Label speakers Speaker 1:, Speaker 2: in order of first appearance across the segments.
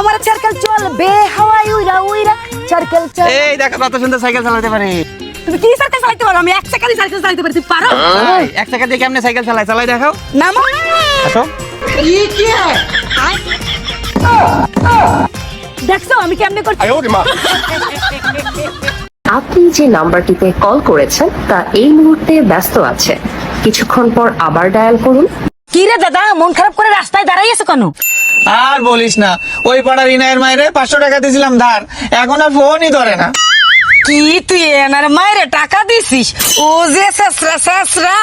Speaker 1: আমার সার্কেল চলবে হাওয়াই উইরা উইরা সার্কেল চল।
Speaker 2: এই দেখো কত সুন্দর সাইকেল চালাতে পারি।
Speaker 1: তুমি কি সার্কেল চালাতে পারো? আমি এক সেকেন্ডে সার্কেল চালাতে পারি তুমি পারো?
Speaker 2: এক টাকা দিয়ে কেমনে সাইকেল চালাই? চালাই দেখাও
Speaker 1: নামো।
Speaker 2: আসো।
Speaker 1: দেখছ আমি কেমনে করছি?
Speaker 3: আপনি যে নাম্বারটিতে কল করেছেন তা এই মুহূর্তে ব্যস্ত আছে। কিছুক্ষণ পর আবার ডায়াল করুন।
Speaker 1: কি রে দাদা মন খারাপ করে রাস্তায় দাঁড়াইয়েছো কেন?
Speaker 2: আর বলিস না। ওই পাড়ার ইনায়ের মায়েরে পাঁচশো টাকা দিয়েছিলাম ধার। এখন আর ফোনই ধরে না।
Speaker 1: কি তুই এনার মায়ের টাকা দিছিস? ও যে শেষরা শেষরা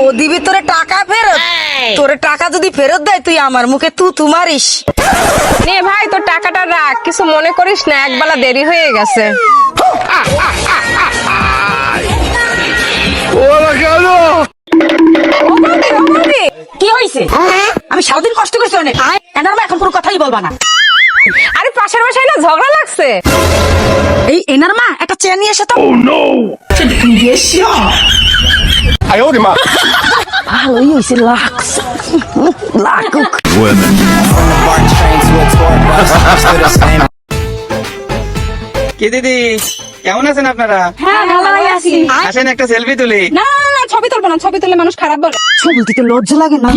Speaker 1: ও দিবি তোরে টাকা ফেরত। তোরে টাকা যদি ফেরত দেয় তুই আমার মুখে তু তুমারিস
Speaker 4: নে ভাই তোর টাকাটা রাখ। কিছু মনে করিস না একবেলা দেরি হয়ে গেছে।
Speaker 1: কি হয়েছে আমি সারাদিন কষ্ট করছি অনেক। এনার মা এখন কোনো কথাই বলবা না।
Speaker 4: আরে পাশের বাসায় না ঝগড়া লাগছে।
Speaker 1: এই এনার মা একটা চেয়ার নিয়ে এসে তো। ভালোই হয়েছে লাগছে লাগুক.
Speaker 2: কি দিদি কেমন আছেন আপনারা?
Speaker 4: হ্যাঁ ভালো আছি।
Speaker 2: আসেন একটা সেলফি তুলি।
Speaker 4: না ছবি তুলবো না ছবি তুললে মানুষ খারাপ বলে।
Speaker 1: ছবি তুলতে লজ্জা লাগে না?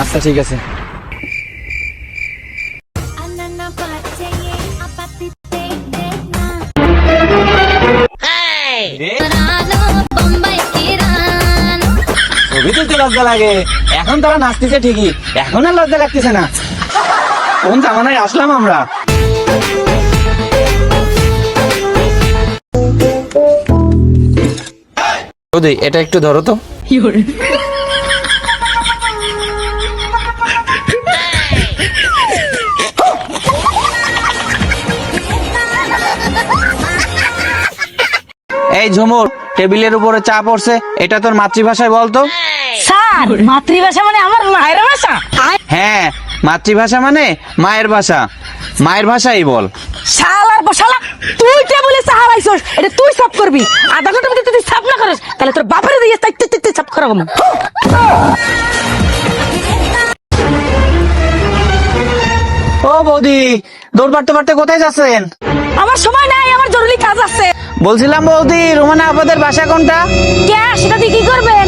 Speaker 2: আচ্ছা ঠিক আছে। ছবি তুলতে লজ্জা লাগে। এখন তারা নাচতেছে ঠিকই এখন আর লজ্জা লাগতেছে না। কোন জামানায় আসলাম আমরা? বৌদি, এটা একটু ধরো তো। এই ঝুমুর টেবিলের উপরে চা পড়ছে এটা তোর মাতৃভাষায় বলতো
Speaker 1: স্যার মাতৃভাষা মানে আমার মায়ের ভাষা?
Speaker 2: হ্যাঁ মাতৃভাষা মানে মায়ের ভাষা। মায়ের ভাষাই বল।
Speaker 1: শালার বসালা তুই টেবিলে সাহার আইছস এটা তুই সাফ করবি। আধা ঘণ্টার মধ্যে তুই সাফ না করিস তাহলে তোর বাপরে দিয়ে তাই তুই
Speaker 2: ও বৌদি দৌড় পারতে পারতে কোথায় যাচ্ছেন?
Speaker 1: আমার সময় নাই আমার জরুরি কাজ আছে।
Speaker 2: বলছিলাম বৌদি রোমানা আপাদের বাসা কোনটা?
Speaker 1: কে সেটা দিয়ে কি করবেন?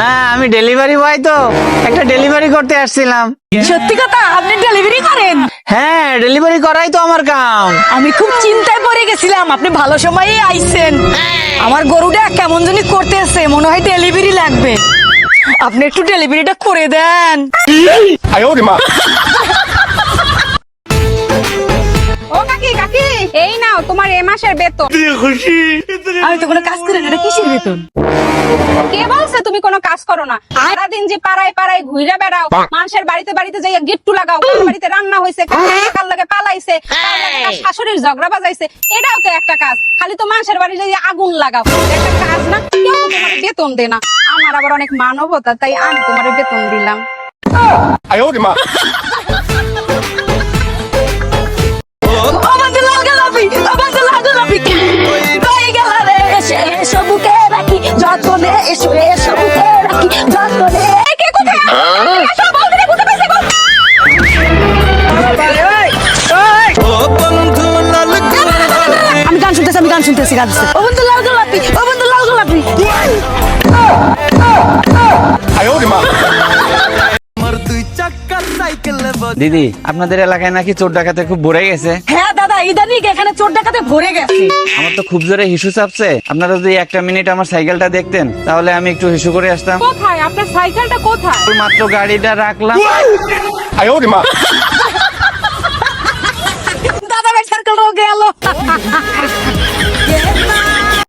Speaker 2: না আমি ডেলিভারি বয় তো একটা ডেলিভারি করতে আসছিলাম।
Speaker 1: সত্যি কথা আপনি ডেলিভারি করেন?
Speaker 2: হ্যাঁ ডেলিভারি করাই তো আমার কাম।
Speaker 1: আমি খুব চিন্তায় পড়ে গেছিলাম আপনি ভালো সময়ে আইছেন। আমার গরুটা কেমন জানি করতেছে মনে হয় ডেলিভারি লাগবে। আপনি একটু ডেলিভারিটা করে দেন।
Speaker 4: মাসের বেতন।
Speaker 1: আমি তো কোনো কাজ করি না এটা কিসের বেতন?
Speaker 4: কে বলছে তুমি কোনো কাজ করো না? সারাদিন যে পাড়ায় পাড়ায় ঘুরে বেড়াও মানুষের বাড়িতে বাড়িতে যাইয়া গিট্টু লাগাও বাড়িতে রান্না হয়েছে কার লাগে পালাইছে কার লাগে কার শাশুড়ির ঝগড়া বাজাইছে এটাও তো একটা কাজ। খালি তো মানুষের বাড়ি যাইয়া আগুন লাগাও একটা কাজ না? কেউ তোমার বেতন দে না। আমার আবার অনেক মানবতা তাই আমি তোমার বেতন দিলাম।
Speaker 1: শুনতেছি কাঁদছে ও বন্ধু লাল গোলাপি ও লাল গোলাপি।
Speaker 2: দিদি আপনাদের এলাকায় নাকি চোর ডাকাতে খুব ভরে গেছে?
Speaker 1: হ্যাঁ দাদা ইদানিং এখানে চোর ডাকাতে ভরে গেছে।
Speaker 2: আমার তো খুব জোরে হিসু চাপছে। আপনারা যদি একটা মিনিট আমার সাইকেলটা দেখতেন তাহলে আমি একটু হিসু করে আসতাম।
Speaker 4: কোথায়? আপনার সাইকেলটা কোথায়?
Speaker 2: মাত্র গাড়িটা রাখলাম। দাদা ভাই বেটার গেল। 别怕。